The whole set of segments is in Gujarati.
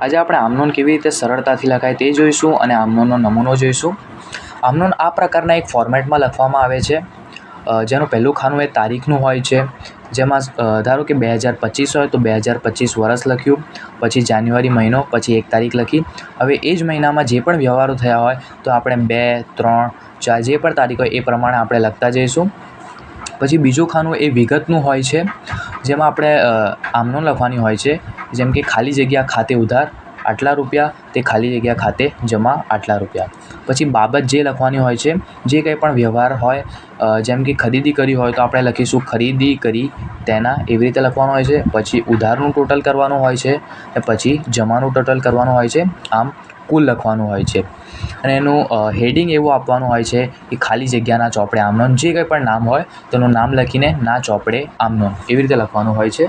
આજે આપણે આમનોન કેવી રીતે સરળતાથી લખાય તે જોઈશું અને આમનોનનો નમૂનો જોઈશું. આમનોન આ પ્રકારના એક ફોર્મેટમાં લખવામાં આવે છે. જેનું પહેલું ખાનું એ તારીખનું હોય છે. જેમાં ધારો કે બે હજાર પચીસ હોય તો બે હજાર પચીસ વર્ષ લખ્યું. પછી જાન્યુઆરી મહિનો, પછી એક તારીખ લખી. હવે એ જ મહિનામાં જે પણ વ્યવહારો થયા હોય તો આપણે બે, ત્રણ, ચાર જે પણ તારીખ હોય એ પ્રમાણે આપણે લખતા જઈશું. પછી બીજું ખાનું એ વિગતનું હોય છે. જેમાં આપણે આમનોન લખવાની હોય છે. જેમ કે ખાલી જગ્યા ખાતે ઉધાર આટલા રૂપિયા તે ખાલી જગ્યા ખાતે જમા આટલા રૂપિયા. પછી બાબત જે લખવાની હોય છે, જે કંઈ પણ વ્યવહાર હોય જેમ કે ખરીદી કરી હોય તો આપણે લખીશું ખરીદી કરી તેના એવી રીતે લખવાનું હોય છે. પછી ઉધારનું ટોટલ કરવાનું હોય છે અને પછી જમાનું ટોટલ કરવાનું હોય છે. આમ કુલ લખવાનું હોય છે. અને એનું હેડિંગ એવું આપવાનું હોય છે કે ખાલી જગ્યાના ચોપડે આમનોન જે કંઈ પણ નામ હોય તેનું નામ લખીને ના ચોપડે આમનોન એવી રીતે લખવાનું હોય છે.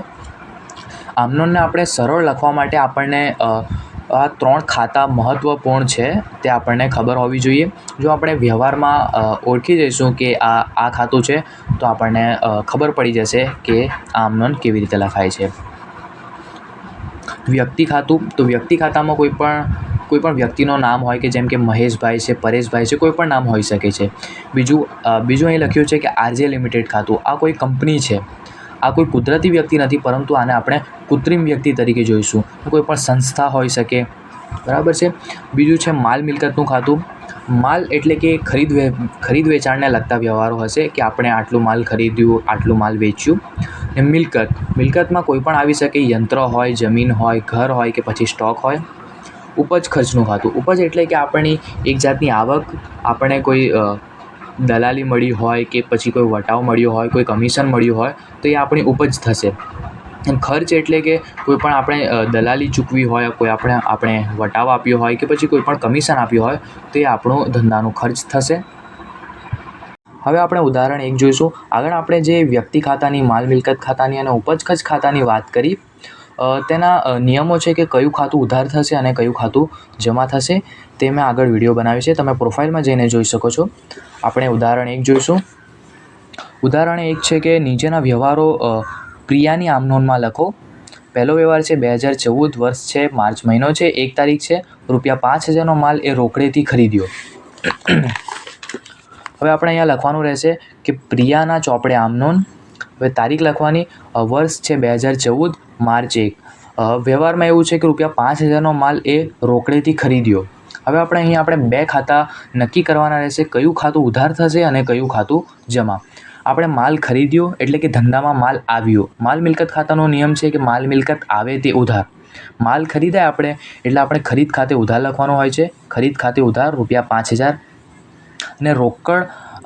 આમનોનને આપણે સરળ લખવા માટે આપણને આ ત્રણ ખાતા મહત્ત્વપૂર્ણ છે તે આપણને ખબર હોવી જોઈએ. જો આપણે વ્યવહારમાં ઓળખી જઈશું કે આ આ ખાતું છે, તો આપણને ખબર પડી જશે કે આમનોન કેવી રીતે લખાય છે. વ્યક્તિ ખાતું, તો વ્યક્તિ ખાતામાં કોઈ પણ કોઈ પણ વ્યક્તિનું નામ હોય કે જેમ કે મહેશભાઈ છે, પરેશભાઈ છે, કોઈ પણ નામ હોઈ શકે છે. બીજું બીજું અહીં લખ્યું છે કે આરજે લિમિટેડ ખાતું, આ કોઈ કંપની છે. આ કોઈ કુદરતી વ્યક્તિ નથી, પરંતુ આને આપણે કૃત્રિમ વ્યક્તિ તરીકે જોઈશું. કોઈ પણ સંસ્થા હોઈ શકે. બરાબર છે? બીજું છે માલ મિલકતનું ખાતું. માલ એટલે કે ખરીદ વે, ખરીદ વેચાણને લગતા વ્યવહારો હશે કે આપણે આટલું માલ ખરીદ્યું, આટલું માલ વેચ્યું. ને મિલકત. મિલકતમાં કોઈ પણ આવી શકે, યંત્ર હોય, જમીન હોય, ઘર હોય કે પછી સ્ટોક હોય. ઉપજ ખર્ચનું ખાતું. ઉપજ એટલે કે આપણી એક જાતની આવક, આપણે કોઈ દલાલી મળી હોય કે પછી કોઈ વટાવ મળ્યો હોય, કોઈ કમિશન મળ્યું હોય, તો એ આપણી ઉપજ થશે. ખર્ચ એટલે કે કોઈ પણ આપણે દલાલી ચૂકવી હોય, કોઈ આપણે આપણે વટાવ આપ્યો હોય કે પછી કોઈ પણ કમિશન આપ્યું હોય, તો એ આપણો ધંધાનો ખર્ચ થશે. હવે આપણે ઉદાહરણ એક જોઈશું. આગળ આપણે જે વ્યક્તિ ખાતાની, માલ મિલકત ખાતાની અને ઉપજ ખર્ચ ખાતાની વાત કરી તેના નિયમો છે કે કયું ખાતું ઉધાર થશે અને કયું ખાતું જમા થશે, તે મેં આગળ વીડિયો બનાવ્યો છે. તમે પ્રોફાઇલમાં જઈને જોઈ શકો છો. આપણે ઉદાહરણ એક જોઈશું. ઉદાહરણ એક છે કે નીચેના વ્યવહારો પ્રિયાની આમનોનમાં લખો. પહેલો વ્યવહાર છે, બે હજાર ચૌદ વર્ષ છે, માર્ચ મહિનો છે, એક તારીખ છે, રૂપિયા પાંચ હજારનો માલ એ રોકડેથી ખરીદ્યો. હવે આપણે અહીંયા લખવાનું રહેશે કે પ્રિયાના ચોપડે આમનોન. હવે તારીખ લખવાની વર્ષ છે, બે હજાર ચૌદ માર્ચ એક. વ્યવહારમાં એવું છે કે રૂપિયા પાંચ હજારનો માલ એ રોકડેથી ખરીદ્યો. હવે આપણે અહીં આપણે બે ખાતા નક્કી કરવાના રહેશે, કયું ખાતું ઉધાર થશે અને કયું ખાતું જમા. આપણે માલ ખરીદ્યો એટલે કે ધંધામાં માલ આવ્યો. માલ મિલકત ખાતાનો નિયમ છે કે માલ મિલકત આવે તે ઉધાર. માલ ખરીદાય આપણે એટલે આપણે ખરીદ ખાતે ઉધાર લખવાનો હોય છે. ખરીદ ખાતે ઉધાર રૂપિયા પાંચ હજાર અને રોકડ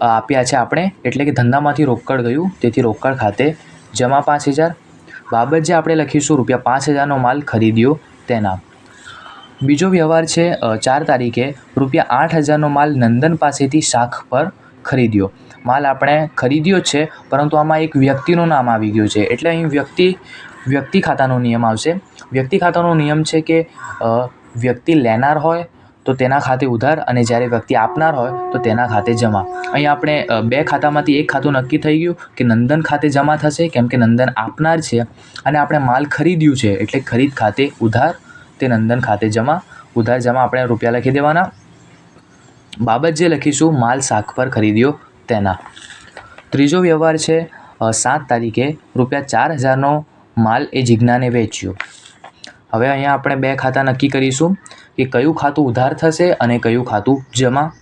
આપ્યા છે આપણે એટલે કે ધંધામાંથી રોકડ ગયું, તેથી રોકડ ખાતે જમા પાંચ હજાર. બાબત જે આપણે લખીશું, રૂપિયા પાંચ હજારનો માલ ખરીદ્યો તેના. બીજો વ્યવહાર છે ચાર તારીખે રૂપિયા આઠ હજારનો માલ નંદન પાસેથી શાખ પર ખરીદ્યો. માલ આપણે ખરીદ્યો છે, પરંતુ આમાં એક વ્યક્તિનું નામ આવી ગયું છે. એટલે અહીં વ્યક્તિ વ્યક્તિ ખાતાનો નિયમ આવશે. વ્યક્તિ ખાતાનો નિયમ છે કે વ્યક્તિ લેનાર હોય તો તેના ખાતે ઉધાર અને જ્યારે વ્યક્તિ આપનાર હોય તો તેના ખાતે જમા. અહીં આપણે બે ખાતામાંથી એક ખાતું નક્કી થઈ ગયું કે નંદન ખાતે જમા થશે, કેમ કે નંદન આપનાર છે અને આપણે માલ ખરીદ્યું છે. એટલે ખરીદ ખાતે ઉધાર, તે નંદન ખાતે જમા. ઉધાર જમા આપણે રૂપિયા લખી દેવાના. બાબત જે લખીશું, માલ શાક પર ખરીદ્યો તેના. ત્રીજો વ્યવહાર છે સાત તારીખે રૂપિયા ચાર હજારનો માલ એ જિજ્ઞાને વેચ્યો. હવે અહીંયા આપણે બે ખાતા નક્કી કરીશું. કે કયું ખાતું ઉધાર થશે અને કયું ખાતું જમા?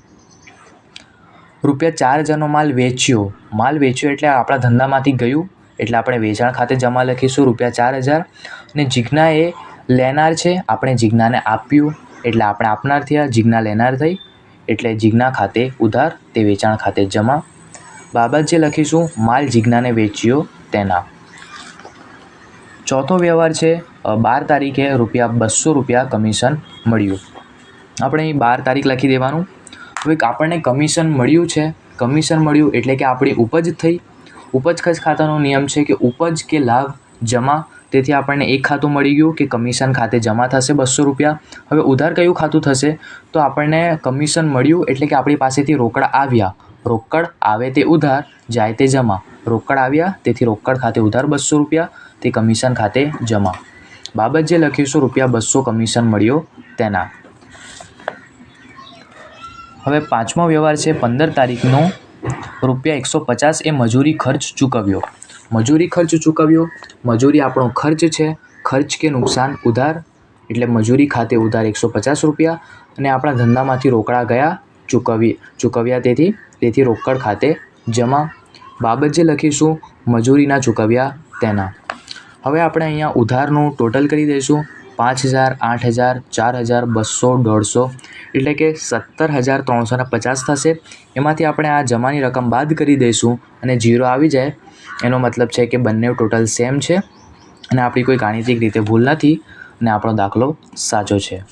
રૂપિયા ચાર હજારનો માલ વેચ્યો. માલ વેચ્યો એટલે આપણા ધંધામાંથી ગયું. એટલે આપણે વેચાણ ખાતે જમા લખીશું રૂપિયા ચાર હજાર. અને જિજ્ઞા એ લેનાર છે. આપણે જિજ્ઞાને આપ્યું. એટલે આપણે આપનાર થયા. જિજ્ઞા લેનાર થઈ. એટલે જિજ્ઞા ખાતે ઉધાર, તે વેચાણ ખાતે જમા. બાબત જે લખીશું, માલ જિજ્ઞાને વેચ્યો તેના. ચોથો વ્યવહાર છે બાર તારીખે રૂપિયા બસો રૂપિયા કમિશન મળ્યું. આપણે અહીં બાર તારીખ લખી દેવાનું. હવે આપણને કમિશન મળ્યું છે. કમિશન મળ્યું એટલે કે આપણી ઉપજ થઈ. ઉપજ ખર્ચ ખાતાનો નિયમ છે કે ઉપજ કે લાભ જમા. તેથી આપણને એક ખાતું મળી ગયું કે કમિશન ખાતે જમા થશે બસો રૂપિયા. હવે ઉધાર કયું ખાતું થશે? તો આપણને કમિશન મળ્યું એટલે કે આપણી પાસેથી રોકડા આવ્યા. રોકડ આવે તે ઉધાર, જાય તે જમા. રોકડ આવ્યા, તેથી રોકડ ખાતે ઉધાર બસો રૂપિયા, તે કમિશન ખાતે જમા. બાબત જે લખીશું, રૂપિયા બસો કમિશન મળ્યો તેના. હવે પાંચમો વ્યવહાર છે, પંદર તારીખનો રૂપિયા એકસો પચાસ એ મજૂરી ખર્ચ ચૂકવ્યો. મજૂરી ખર્ચ ચૂકવ્યો, મજૂરી આપણો ખર્ચ છે, ખર્ચ કે નુકસાન ઉધાર, એટલે મજૂરી ખાતે ઉધાર એકસો પચાસ રૂપિયા અને આપણા ધંધામાંથી રોકડા ગયા ચૂકવી, ચૂકવ્યા તેથી તેથી રોકડ ખાતે જમા. બાબત જે લખીશું મજૂરીના ચૂકવ્યા તેના. હવે આપણે અહીંયા ઉધારનું ટોટલ કરી દઈશું. પાંચ હજાર, આઠ હજાર, ચાર હજાર, બસો, દોઢસો. એટલે કે સત્તર હજાર ત્રણસો ને પચાસ થશે. એમાંથી આપણે આ જમાની રકમ બાદ કરી દઈશું અને જીરો આવી જાય. એનો મતલબ છે કે બંને ટોટલ સેમ છે. અને આપણી કોઈ ગાણિતિક રીતે ભૂલ નથી અને આપણો દાખલો સાચો છે.